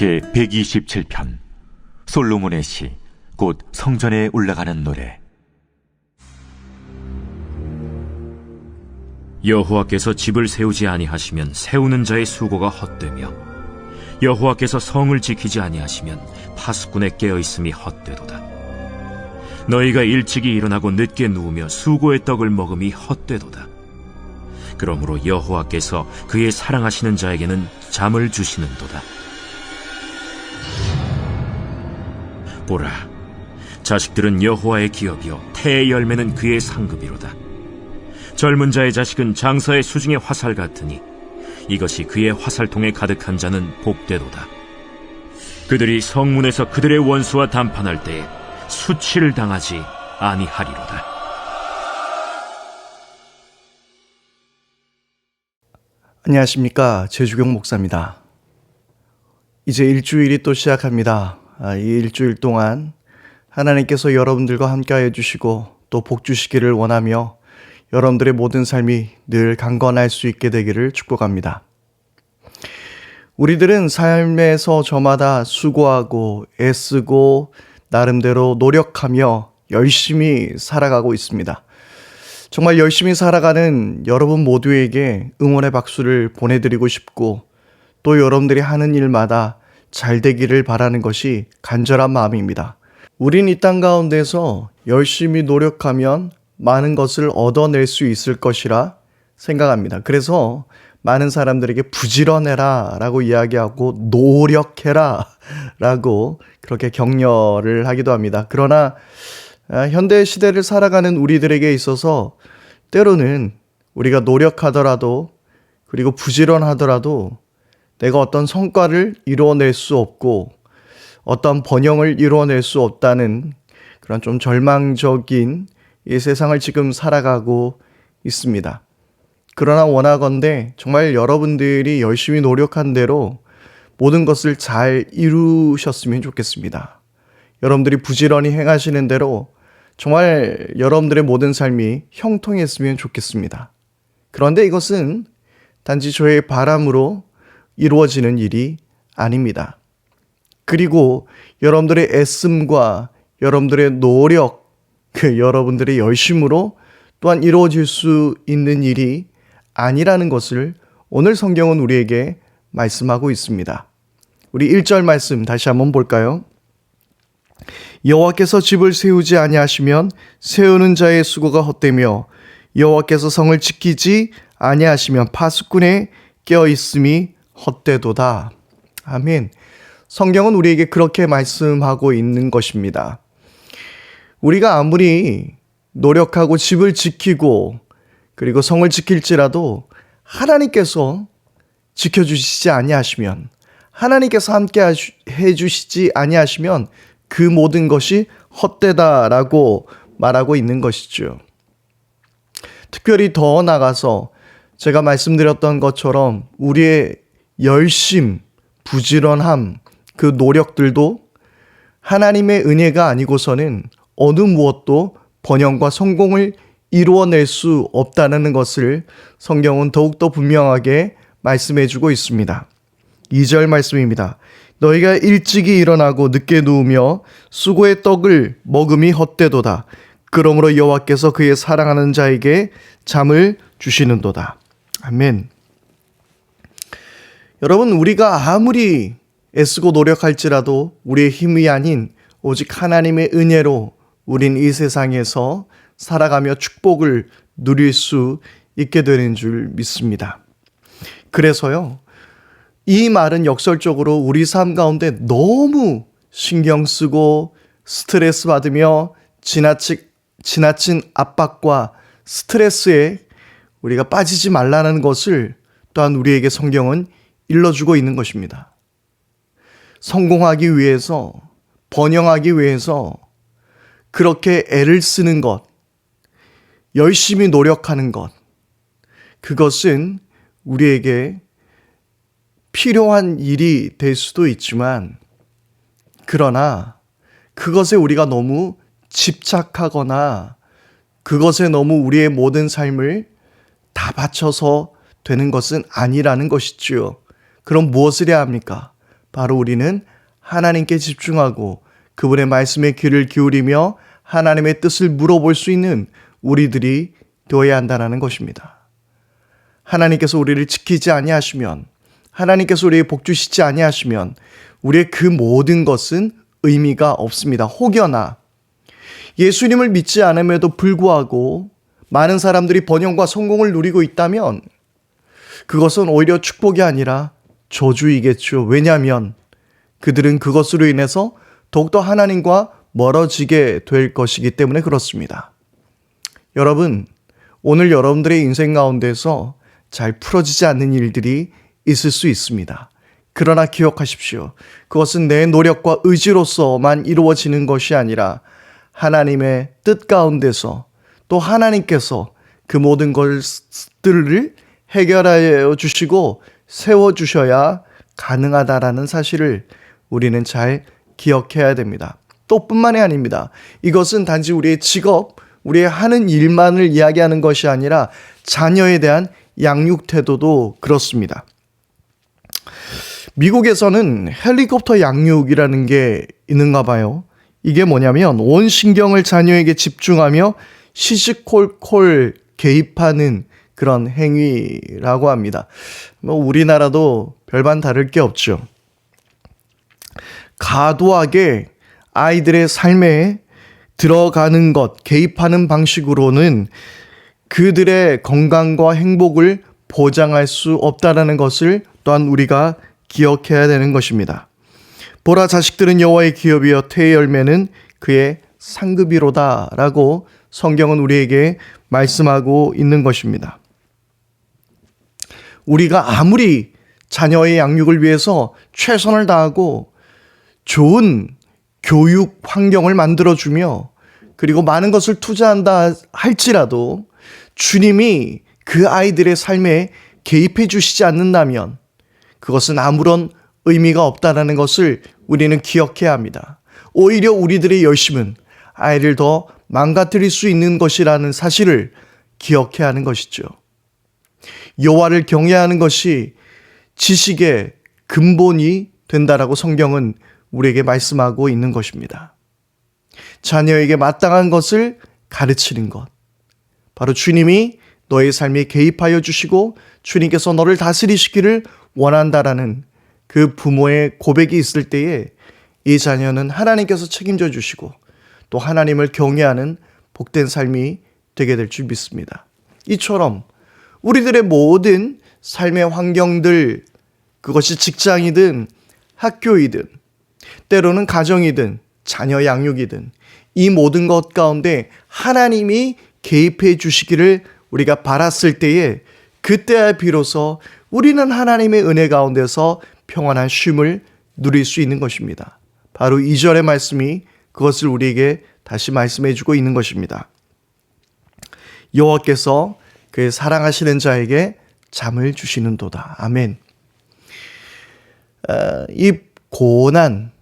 제 127편 솔로몬의 시 곧 성전에 올라가는 노래 여호와께서 집을 세우지 아니하시면 세우는 자의 수고가 헛되며 여호와께서 성을 지키지 아니하시면 파수꾼의 깨어 있음이 헛되도다. 너희가 일찍이 일어나고 늦게 누우며 수고의 떡을 먹음이 헛되도다. 그러므로 여호와께서 그의 사랑하시는 자에게는 잠을 주시는도다. 보라, 자식들은 여호와의 기업이요 태의 열매는 그의 상급이로다. 젊은 자의 자식은 장사의 수중의 화살 같으니 이것이 그의 화살통에 가득한 자는 복되도다. 그들이 성문에서 그들의 원수와 담판할 때에 수치를 당하지 아니하리로다. 안녕하십니까. 제주경 목사입니다. 이제 일주일이 또 시작합니다. 아, 이 일주일 동안 하나님께서 여러분들과 함께 해 주시고 또 복 주시기를 원하며 여러분들의 모든 삶이 늘 강건할 수 있게 되기를 축복합니다. 우리들은 삶에서 저마다 수고하고 애쓰고 나름대로 노력하며 열심히 살아가고 있습니다. 정말 열심히 살아가는 여러분 모두에게 응원의 박수를 보내드리고 싶고 또 여러분들이 하는 일마다 잘 되기를 바라는 것이 간절한 마음입니다. 우린 이 땅 가운데서 열심히 노력하면 많은 것을 얻어낼 수 있을 것이라 생각합니다. 그래서 많은 사람들에게 부지런해라 라고 이야기하고 노력해라 라고 그렇게 격려를 하기도 합니다. 그러나 아, 현대 시대를 살아가는 우리들에게 있어서 때로는 우리가 노력하더라도 그리고 부지런하더라도 내가 어떤 성과를 이루어낼 수 없고 어떤 번영을 이루어낼 수 없다는 그런 좀 절망적인 이 세상을 지금 살아가고 있습니다. 그러나 원하건대 정말 여러분들이 열심히 노력한 대로 모든 것을 잘 이루셨으면 좋겠습니다. 여러분들이 부지런히 행하시는 대로 정말 여러분들의 모든 삶이 형통했으면 좋겠습니다. 그런데 이것은 단지 저의 바람으로 이루어지는 일이 아닙니다. 그리고 여러분들의 애씀과 여러분들의 노력, 그 여러분들의 열심으로 또한 이루어질 수 있는 일이 아니라는 것을 오늘 성경은 우리에게 말씀하고 있습니다. 우리 1절 말씀 다시 한번 볼까요? 여호와께서 집을 세우지 아니하시면 세우는 자의 수고가 헛되며 여호와께서 성을 지키지 아니하시면 파수꾼의 깨어 있음이 헛되도다. 아멘. 성경은 우리에게 그렇게 말씀하고 있는 것입니다. 우리가 아무리 노력하고 집을 지키고 그리고 성을 지킬지라도 하나님께서 지켜주시지 아니하시면 하나님께서 함께 해주시지 아니하시면 그 모든 것이 헛되다라고 말하고 있는 것이죠. 특별히 더 나가서 제가 말씀드렸던 것처럼 우리의 열심, 부지런함, 그 노력들도 하나님의 은혜가 아니고서는 어느 무엇도 번영과 성공을 이루어낼 수 없다는 것을 성경은 더욱더 분명하게 말씀해 주고 있습니다. 2절 말씀입니다. 너희가 일찍이 일어나고 늦게 누우며 수고의 떡을 먹음이 헛되도다. 그러므로 여호와께서 그의 사랑하는 자에게 잠을 주시는도다. 아멘. 여러분 우리가 아무리 애쓰고 노력할지라도 우리의 힘이 아닌 오직 하나님의 은혜로 우린 이 세상에서 살아가며 축복을 누릴 수 있게 되는 줄 믿습니다. 그래서요, 이 말은 역설적으로 우리 삶 가운데 너무 신경 쓰고 스트레스 받으며 지나친, 지나친 압박과 스트레스에 우리가 빠지지 말라는 것을 또한 우리에게 성경은 일러주고 있는 것입니다. 성공하기 위해서, 번영하기 위해서 그렇게 애를 쓰는 것, 열심히 노력하는 것, 그것은 우리에게 필요한 일이 될 수도 있지만, 그러나 그것에 우리가 너무 집착하거나 그것에 너무 우리의 모든 삶을 다 바쳐서 되는 것은 아니라는 것이지요. 그럼 무엇을 해야 합니까? 바로 우리는 하나님께 집중하고 그분의 말씀에 귀를 기울이며 하나님의 뜻을 물어볼 수 있는 우리들이 되어야 한다는 것입니다. 하나님께서 우리를 지키지 아니하시면 하나님께서 우리에게 복 주시지 아니하시면 우리의 그 모든 것은 의미가 없습니다. 혹여나 예수님을 믿지 않음에도 불구하고 많은 사람들이 번영과 성공을 누리고 있다면 그것은 오히려 축복이 아니라 저주이겠죠. 왜냐하면 그들은 그것으로 인해서 더욱더 하나님과 멀어지게 될 것이기 때문에 그렇습니다. 여러분, 오늘 여러분들의 인생 가운데서 잘 풀어지지 않는 일들이 있을 수 있습니다. 그러나 기억하십시오. 그것은 내 노력과 의지로서만 이루어지는 것이 아니라 하나님의 뜻 가운데서 또 하나님께서 그 모든 것들을 해결하여 주시고 세워 주셔야 가능하다라는 사실을 우리는 잘 기억해야 됩니다. 또 뿐만이 아닙니다. 이것은 단지 우리의 직업, 우리의 하는 일만을 이야기하는 것이 아니라 자녀에 대한 양육 태도도 그렇습니다. 미국에서는 헬리콥터 양육이라는 게 있는가 봐요. 이게 뭐냐면 온 신경을 자녀에게 집중하며 시시콜콜 개입하는 그런 행위라고 합니다. 뭐 우리나라도 별반 다를 게 없죠. 과도하게 아이들의 삶에 들어가는 것, 개입하는 방식으로는 그들의 건강과 행복을 보장할 수 없다라는 것을 또한 우리가 기억해야 되는 것입니다. 보라 자식들은 여호와의 기업이여 태의 열매는 그의 상급이로다라고 성경은 우리에게 말씀하고 있는 것입니다. 우리가 아무리 자녀의 양육을 위해서 최선을 다하고 좋은 교육 환경을 만들어주며 그리고 많은 것을 투자한다 할지라도 주님이 그 아이들의 삶에 개입해 주시지 않는다면 그것은 아무런 의미가 없다라는 것을 우리는 기억해야 합니다. 오히려 우리들의 열심은 아이를 더 망가뜨릴 수 있는 것이라는 사실을 기억해야 하는 것이죠. 여호와를 경외하는 것이 지식의 근본이 된다라고 성경은 우리에게 말씀하고 있는 것입니다. 자녀에게 마땅한 것을 가르치는 것. 바로 주님이 너의 삶에 개입하여 주시고 주님께서 너를 다스리시기를 원한다라는 그 부모의 고백이 있을 때에 이 자녀는 하나님께서 책임져 주시고 또 하나님을 경외하는 복된 삶이 되게 될 줄 믿습니다. 이처럼 우리들의 모든 삶의 환경들, 그것이 직장이든 학교이든 때로는 가정이든 자녀 양육이든 이 모든 것 가운데 하나님이 개입해 주시기를 우리가 바랐을 때에 그때야 비로소 우리는 하나님의 은혜 가운데서 평안한 쉼을 누릴 수 있는 것입니다. 바로 2절의 말씀이 그것을 우리에게 다시 말씀해 주고 있는 것입니다. 여호와께서 그의 사랑하시는 자에게 잠을 주시는도다. 아멘. 어, 이 고난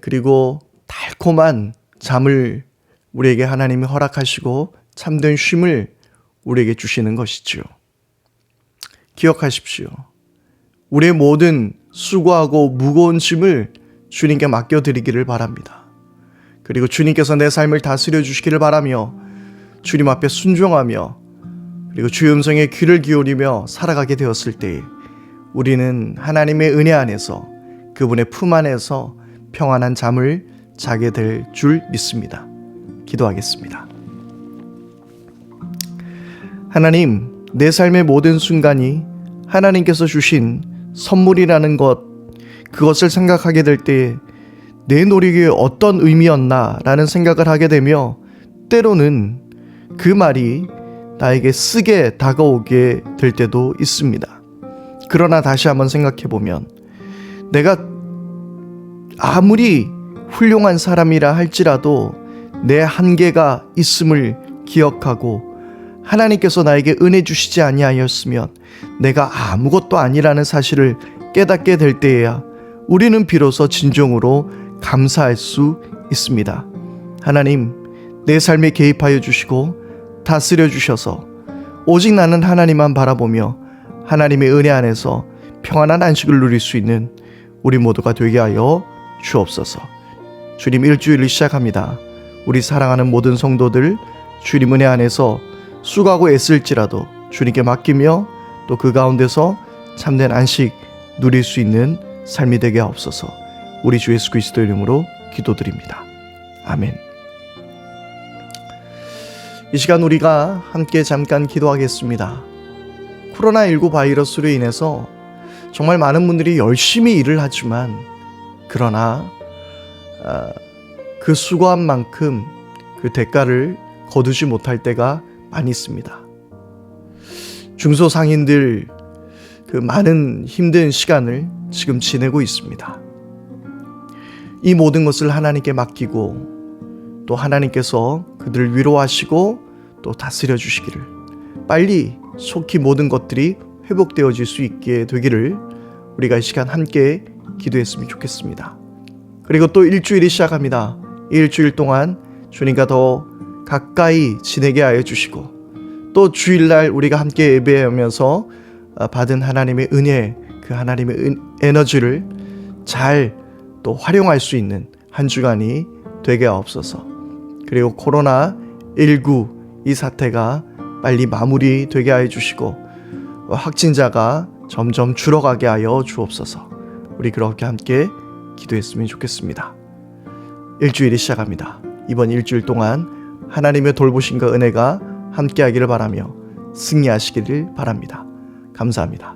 그리고 달콤한 잠을 우리에게 하나님이 허락하시고 참된 쉼을 우리에게 주시는 것이지요. 기억하십시오. 우리의 모든 수고하고 무거운 짐을 주님께 맡겨드리기를 바랍니다. 그리고 주님께서 내 삶을 다스려 주시기를 바라며 주님 앞에 순종하며 그리고 주의 음성에 귀를 기울이며 살아가게 되었을 때 우리는 하나님의 은혜 안에서 그분의 품 안에서 평안한 잠을 자게 될 줄 믿습니다. 기도하겠습니다. 하나님, 내 삶의 모든 순간이 하나님께서 주신 선물이라는 것, 그것을 생각하게 될때내 노력이 어떤 의미였나라는 생각을 하게 되며 때로는 그 말이 나에게 쓰게 다가오게 될 때도 있습니다. 그러나 다시 한번 생각해 보면 내가 아무리 훌륭한 사람이라 할지라도 내 한계가 있음을 기억하고 하나님께서 나에게 은혜 주시지 아니하였으면 내가 아무것도 아니라는 사실을 깨닫게 될 때에야 우리는 비로소 진정으로 감사할 수 있습니다. 하나님, 내 삶에 개입하여 주시고 다스려 주셔서 오직 나는 하나님만 바라보며 하나님의 은혜 안에서 평안한 안식을 누릴 수 있는 우리 모두가 되게 하여 주옵소서. 주님 일주일을 시작합니다. 우리 사랑하는 모든 성도들 주님 은혜 안에서 수고하고 애쓸지라도 주님께 맡기며 또 그 가운데서 참된 안식 누릴 수 있는 삶이 되게 하옵소서. 우리 주 예수 그리스도 이름으로 기도드립니다. 아멘. 이 시간 우리가 함께 잠깐 기도하겠습니다. 코로나19 바이러스로 인해서 정말 많은 분들이 열심히 일을 하지만 그러나 아, 그 수고한 만큼 그 대가를 거두지 못할 때가 많이 있습니다. 중소상인들 그 많은 힘든 시간을 지금 지내고 있습니다. 이 모든 것을 하나님께 맡기고 또 하나님께서 그들을 위로하시고 또 다스려 주시기를 빨리 속히 모든 것들이 회복되어질 수 있게 되기를 우리가 이 시간 함께 기도했으면 좋겠습니다. 그리고 또 일주일이 시작합니다. 이 일주일 동안 주님과 더 가까이 지내게 하여 주시고 또 주일날 우리가 함께 예배하면서 받은 하나님의 은혜, 그 하나님의 은- 에너지를 잘 또 활용할 수 있는 한 주간이 되게 하옵소서. 그리고 코로나 19 이 사태가 빨리 마무리 되게 하여 주시고 확진자가 점점 줄어가게 하여 주옵소서. 우리 그렇게 함께 기도했으면 좋겠습니다. 일주일이 시작합니다. 이번 일주일 동안 하나님의 돌보심과 은혜가 함께하기를 바라며 승리하시기를 바랍니다. 감사합니다.